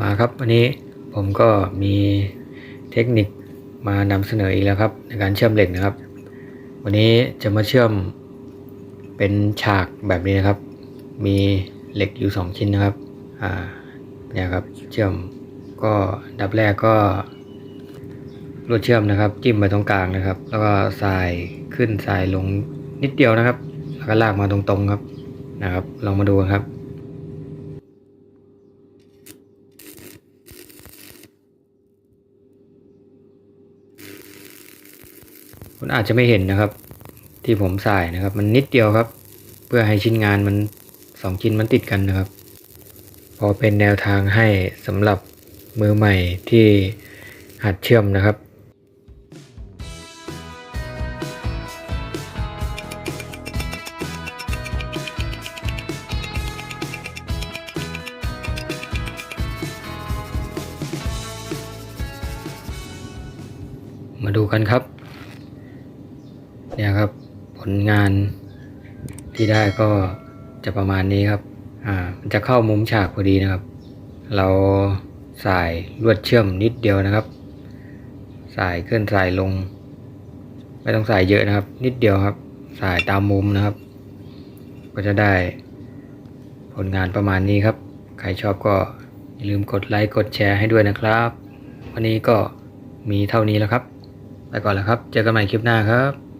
มาครับวันนี้ผมก็มีเทคนิคมานำเสนออีกแล้วครับ ในการเชื่อมเหล็กนะครับ วันนี้จะมาเชื่อมเป็นฉากแบบนี้นะครับ มีเหล็กอยู่ 2 ชิ้นนะครับอ่าเนี่ยครับเชื่อมก็ดับแรกก็ลวดเชื่อมนะครับ จิ้มไปตรงกลางนะครับ แล้วก็สายขึ้นสายลงนิดเดียวนะครับ แล้วก็ลากมาตรงๆครับนะครับ ลองมาดูครับ คุณอาจจะไม่เห็นนะครับ ที่ผมใส่นะครับ มันนิดเดียวครับ เพื่อให้ชิ้นงานมันสองชิ้นมันติดกันนะครับ พอเป็นแนวทางให้สำหรับมือใหม่ที่หัดเชื่อมนะครับมาดูกันครับ เนี่ยครับผลงานที่ได้ก็จะประมาณนี้ครับ อ่า มันจะเข้ามุมฉากพอดีนะครับ เราสายลวดเชื่อมนิดเดียวนะครับ สายขึ้นสายลง ไม่ต้องสายเยอะนะครับ นิดเดียวครับ สายตามมุมนะครับ ก็จะได้ผลงานประมาณนี้ครับ ใครชอบก็อย่าลืมกดไลค์กดแชร์ให้ด้วยนะครับ วันนี้ก็มีเท่านี้แล้วครับ ไปก่อนแล้วครับ เจอกันใหม่คลิปหน้าครับ